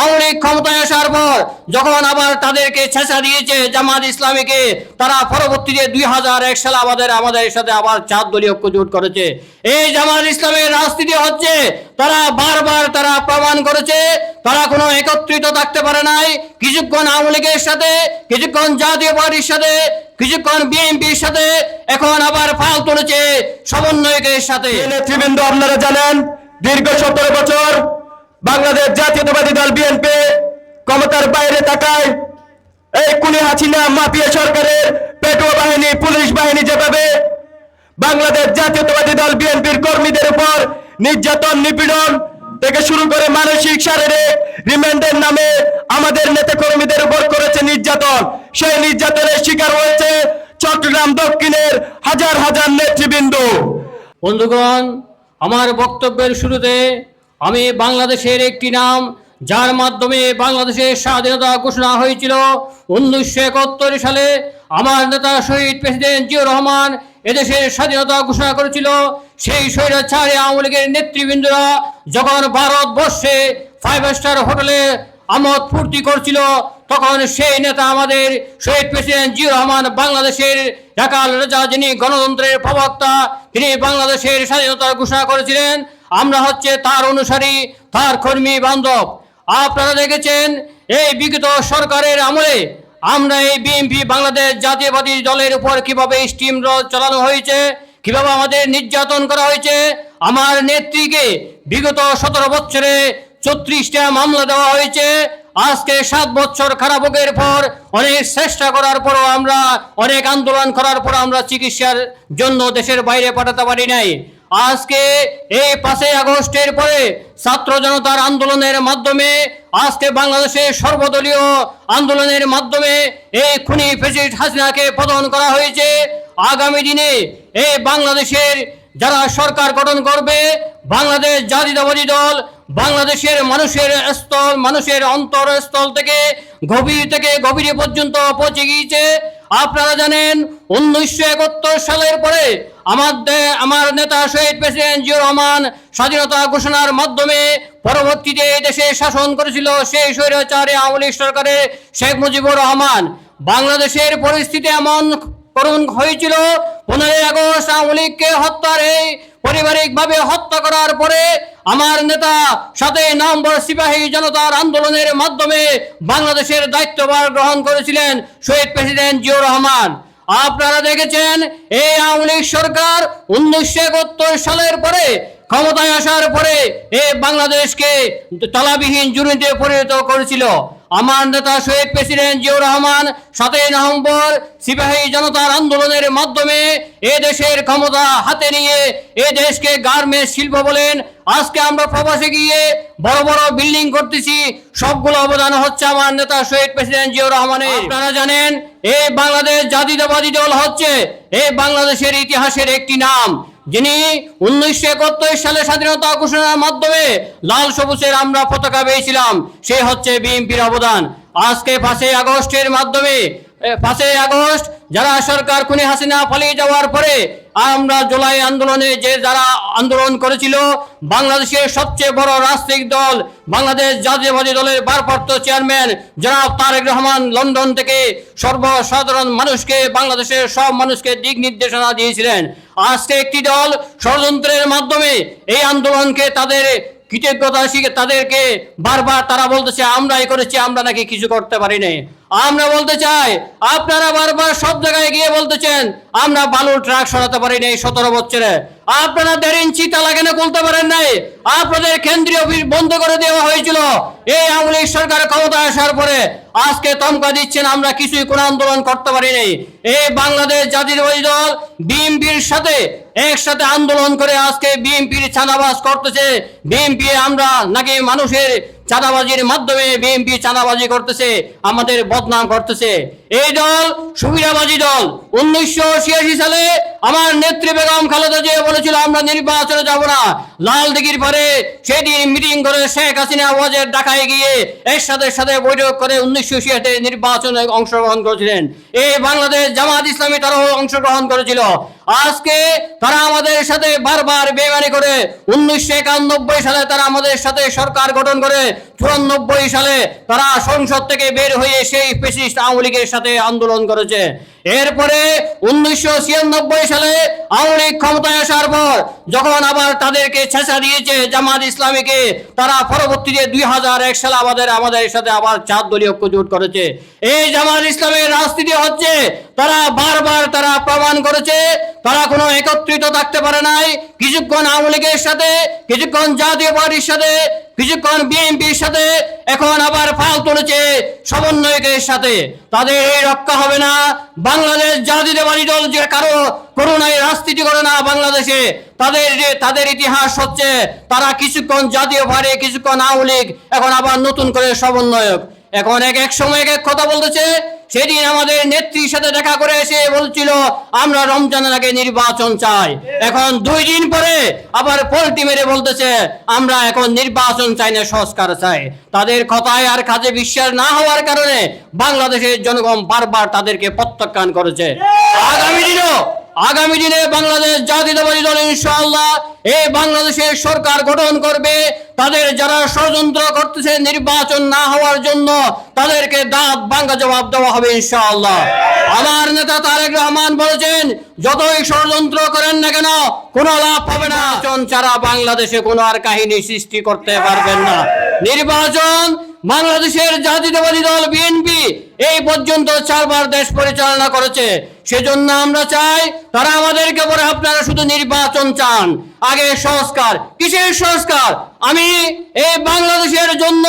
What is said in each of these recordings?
আওয়ামী ক্ষমতায় আসার পর যখন আবার তাদেরকে ছেঁচা দিয়েছে জামাত ইসলামীকে, তারা পরবর্তীতে দুই হাজার এক সালে আমাদের আমাদের সাথে আবার চার দলীয় ঐক্য জোট করেছে। এই জামাত ইসলামের রাজনীতি হচ্ছে, তারা বারবার তারা প্রমাণ করেছে, তারা কোনো একত্রিত থাকতে পারে নাই। কিছুক্ষণ আওয়ামী লীগের সাথে, কিছুক্ষণ জাতীয় পার্টির সাথে, কিছুক্ষণ বিএনপির সাথে, এখন আবার ফাল তুলেছে সমন্বয়কের সাথে। আপনারা জানেন, দীর্ঘ সতেরো বছর বাংলাদেশ জাতীয়তাবাদী দল বিএনপি ক্ষমতার বাইরে থাকায় এই কুলি হাসিনা মাফিয়া সরকারের পেটুয়া বাহিনী, পুলিশ বাহিনী যেভাবে বাংলাদেশ জাতীয়তাবাদী দল বিএনপির কর্মীদের উপর নির্যাতন, নিপীড়ন থেকে শুরু করে মানসিক, শারীরিক রিমান্ডের নামে আমাদের নেতা কর্মীদের উপর করেছে নির্যাতন। সেই নির্যাতনের শিকার হয়েছে চট্টগ্রাম দক্ষিণের হাজার হাজার নেতৃবৃন্দ। বন্ধুগণ, আমার বক্তব্যের শুরুতে আমি বাংলাদেশের একটি নাম, যার মাধ্যমে বাংলাদেশের স্বাধীনতা ঘোষণা হয়েছিল উনিশশো একাত্তর সালে। আমার নেতা শহীদ প্রেসিডেন্ট জিয়াউর রহমান এদেশের স্বাধীনতা ঘোষণা করেছিল। সেই স্বৈরাচারী আওয়ামী লীগের নেতৃবৃন্দরা যখন ভারতবর্ষে ফাইভ স্টার হোটেলে আমোদ ফুর্তি করছিল। তখন সেই নেতা আমাদের শহীদ প্রেসিডেন্ট জিয়াউর রহমান বাংলাদেশের ঢাকাল রাজা যিনি গণতন্ত্রের প্রবক্তা, তিনি বাংলাদেশের স্বাধীনতা ঘোষণা করেছিলেন। আমরা হচ্ছে তার অনুসারী, তার কর্মী বান্ধব। আপনারা দেখেছেন, এই বিগত সরকারের আমলে আমরা এই বিএনপি বাংলাদেশ জাতীয়বাদী দলের উপর কীভাবে স্টিম চালানো হয়েছে, কীভাবে আমাদের নির্যাতন করা হয়েছে, আমার নেত্রীকে বিগত সতেরো বছরে চৌত্রিশটা মামলা দেওয়া হয়েছে। আজকে সাত বছর খারাপের পর অনেক চেষ্টা করার পরও আমরা, অনেক আন্দোলন করার পর আমরা চিকিৎসার জন্য দেশের বাইরে পাঠাতে পারি নাই। আজকে এই পাঁচই আগস্টের পরে ছাত্র জনতার আন্দোলনের মাধ্যমে, আজকে বাংলাদেশের সর্বদলীয় আন্দোলনের মাধ্যমে এই খুনি প্রেসিডেন্ট হাসিনাকে পতন করা হয়েছে। আগামী দিনে এই বাংলাদেশের যারা সরকার গঠন করবে, বাংলাদেশ জাতীয়তাবাদী দল বাংলাদেশের মানুষের স্থল, মানুষের অন্তরস্থল থেকে গভীর থেকে গভীর পর্যন্ত পৌঁছে গিয়েছে। আপনারা জানেন, উনিশশো একাত্তর সালের পরে আমার আমার নেতা শহীদ প্রেসিডেন্ট জিয়াউর রহমান স্বাধীনতা ঘোষণার মাধ্যমে পরবর্তীতে দেশে শাসন করেছিল সেই স্বৈরাচারে আওয়ামী লীগ সরকারের শেখ মুজিবুর রহমান। বাংলাদেশের পরিস্থিতি এমন করুণ হয়েছিল, পনেরোই আগস্ট আওয়ামী লীগকে হত্যার এই পারিবারিকভাবে হত্যা করার পরে আমার নেতা সাথে নভেম্বর সিপাহী জনতার আন্দোলনের মাধ্যমে বাংলাদেশের দায়িত্বভার গ্রহণ করেছিলেন শহীদ প্রেসিডেন্ট জিয়াউর রহমান। আপনারা দেখেছেন, এই আওয়ামী সরকার উনিশশো একাত্তর সালের পরে ক্ষমতায় আসার পরে এই বাংলাদেশকে তালাবিহীন জুনিতে পরিণত করেছিল। আমার নেতা শহীদ প্রেসিডেন্ট জিয়াউর রহমান সাতই নভেম্বর সিপাহী জনতার আন্দোলনের মাধ্যমে এ দেশের ক্ষমতা হাতে নিয়ে এ দেশকে গার্মেন্টস শিল্প বলেন। আজকে আমরা প্রবাসে গিয়ে বড় বড় বিল্ডিং করতেছি। সবগুলো অবদান হচ্ছে আমার নেতা শহীদ প্রেসিডেন্ট জিয়াউর রহমানের। আপনারা জানেন এই বাংলাদেশ জাতীয়তাবাদী দল হচ্ছে এই বাংলাদেশের ইতিহাসের একটি নাম। যিনি উনিশশো একাত্তর সালে স্বাধীনতা ঘোষণার মাধ্যমে লাল সবুজের আমরা পতাকা পেয়েছিলাম সে হচ্ছে বিএনপির অবদান। আজকে পাঁচই আগস্টের মাধ্যমে পাঁচই আগস্ট, যারা সরকার খুনি হাসিনা পালিয়ে যাওয়ার পরে আমরা জুলাই আন্দোলনে যে যারা আন্দোলন করেছিল, বাংলাদেশের সবচেয়ে বড় রাজনৈতিক দল, বাংলাদেশ জাতীয়বাদী দলের ভারপ্রাপ্ত চেয়ারম্যান জনাব তারেক রহমান লন্ডন থেকে সর্বসাধারণ মানুষকে, বাংলাদেশের সব মানুষকে দিক নির্দেশনা দিয়েছিলেন। আজকে একটি দল ষড়যন্ত্রের মাধ্যমে এই আন্দোলনকে তাদের কৃতজ্ঞতা শিখে তাদেরকে বারবার তারা বলতেছে, আমরাই করেছি, আমরা নাকি কিছু করতে পারি নাই আমরা বলতে চাই, আপনারা বারবার সব জায়গায় গিয়ে বলতেছেন, আমরা বালুর ট্রাক সরাতে পারি নাই সতেরো বছরে। আপনারা দেড় ইঞ্চি তালা কেন খুলতে পারেন নাই? আপনাদের কেন্দ্রীয় অফিস বন্ধ করে দেওয়া হয়েছিল। এই আওয়ামী লীগ সরকার ক্ষমতা আসার পরে আজকে তমকা দিচ্ছেন, আমরা কিছুই কোন আন্দোলন করতে পারি নাই এই বাংলাদেশ জাতীয়তাবাদী দল বিএনপির সাথে একসাথে আন্দোলন করে আজকে বিএনপির চাঁদাবাজ করতেছে। বিএনপি আমরা নাকি মানুষের চাঁদাবাজির মাধ্যমে বিএনপি চাঁদাবাজি করতেছে আমাদের বদনাম করতেছে। এই দল সুবিধাবাজি দল। উনিশশো ছিয়াশি সালে আমার নেত্রী বেগম খালেদা জিয়া বলেছিল, আমরা নির্বাচনে যাব না। লাল দিঘির পরে সেদিন মিটিং করে শেখ হাসিনা ওয়াজের ঢাকায় গিয়ে এর সাথে সাথে বৈঠক করে উনিশশো ছিয়াশি নির্বাচনে অংশগ্রহণ করেছিলেন। এই বাংলাদেশ জামাত ইসলামী তারাও অংশগ্রহণ করেছিল। আজকে তারা আমাদের সাথে বারবার বেমানি করে। উনিশশো একানব্বই সালে তারা আমাদের সাথে সরকার গঠন করে। চুরানব্বই সালে তারা সংসদ থেকে বের হয়ে সেই পেশিস্ট আওয়ামী লীগের সাথে আন্দোলন করেছে। এরপরে উনিশশো ছিয়ানব্বই সালে আওয়ামী ক্ষমতায় আসার পর যখন আবার তাদেরকে ছেঁচা দিয়েছে জামাত ইসলামীকে, তারা পরবর্তীতে দুই হাজার এক সালে আমাদের আমাদের সাথে আবার চার দলীয় ঐক্যজোট করেছে। এই জামাত ইসলামের রাজনীতি হচ্ছে, তারা বারবার তারা প্রমাণ করেছে, তারা কোনো একত্রিত থাকতে পারে নাই। কিছুক্ষণ আওয়ামী লীগের সাথে, কিছুক্ষণ জাতীয় পার্টির সাথে, কিছুক্ষণ বিএনপির সাথে, এখন আবার ফাল তুলেছে সমন্বয়কের সাথে। তাদের এই রক্ষা হবে না বাংলাদেশ জাতীয়তাবাদী দল যে কারও করোনায় রাজনীতি করে না বাংলাদেশে, তাদের যে, তাদের ইতিহাস হচ্ছে তারা কিছুক্ষণ জাতীয় ভারে কিছুক্ষণ আওয়ামী এখন আবার নতুন করে সমন্বয়ক। এখন এক এক সময় এক এক কথা বলতেছে সেদিন আমাদের নেত্রীর সাথে দেখা করে এসে বলছিল আমরা রমজানের আগে নির্বাচন চাই। এখন দুই দিন পরে আবার পোল্টি মেরে বলতেছে আমরা এখন নির্বাচন চাই না সংস্কার চাই। তাদের কথায় আর কাজে বিশ্বাস না হওয়ার কারণে বাংলাদেশের জনগণ বারবার তাদেরকে প্রত্যাখ্যান করেছে। আগামী দিনও আগামী দিনে বাংলাদেশ জাতীয়তাবাদী দল ইনশাআল্লাহ এই বাংলাদেশের সরকার গঠন করবে। তাদের যারা ষড়যন্ত্র করতেছে নির্বাচন না হওয়ার জন্য তাদেরকে দাঁত ভাঙ্গা জবাব দেওয়া হবে ইনশাআল্লাহ। আমার নেতা তারেক রহমান বলেছেন, যতই ষড়যন্ত্র করেন না কেন? কোনো লাভ হবে না। নির্বাচন ছাড়া বাংলাদেশে কোনো আর কাহিনী সৃষ্টি করতে পারবেন না। নির্বাচন বাংলাদেশের জাতীয়তাবাদী দল বিএনপি এই পর্যন্ত চারবার দেশ পরিচালনা করেছে। সেজন্য আমরা চাই তারা আমাদেরকে বলে আপনারা শুধু নির্বাচন চান। আগে সংস্কার। কিসের সংস্কার? আমি এই বাংলাদেশের জন্য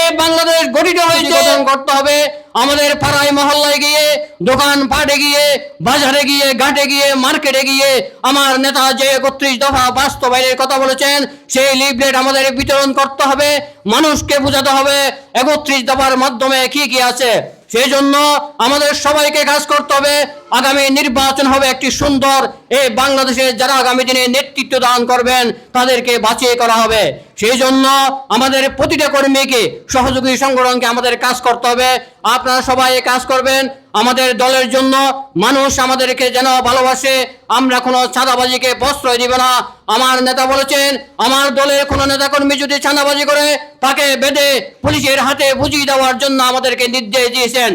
এই বাংলাদেশ গঠিত হয়েছে। গঠন করতে হবে। আমাদের পাড়ায় মহল্লায় গিয়ে দোকান পাটে গিয়ে, বাজারে গিয়ে, ঘাটে গিয়ে, মার্কেটে গিয়ে আমার নেতা যে একত্রিশ দফা বাস্তবায়নের কথা বলেছেন, সেই লিফলেট আমাদের বিতরণ করতে হবে, মানুষকে বোঝাতে হবে একত্রিশ দফার মাধ্যমে কি কি আছে। সেই জন্য আমাদের সবাইকে কাজ করতে হবে আগামী নির্বাচন হবে একটি সুন্দর। এই বাংলাদেশে যারা আগামী দিনে নেতৃত্ব দান করবেন, তাদেরকে বাঁচিয়ে করা হবে। সেই জন্য আমাদের প্রতিটা কর্মীকে, সহযোগী সংগঠনকে আমাদের কাজ করতে হবে। আপনারা সবাই কাজ করবেন। আমাদের দলের জন্য মানুষ আমাদেরকে যেন ভালোবাসে। আমরা কোনো চাঁদাবাজিকে প্রশ্রয় দিব না। আমার নেতা বলেছেন, আমার দলের কোনো নেতাকর্মী যদি চাঁদাবাজি করে, তাকে বেঁধে পুলিশের হাতে বুঝিয়ে দেওয়ার জন্য আমাদেরকে নির্দেশ দিয়েছেন।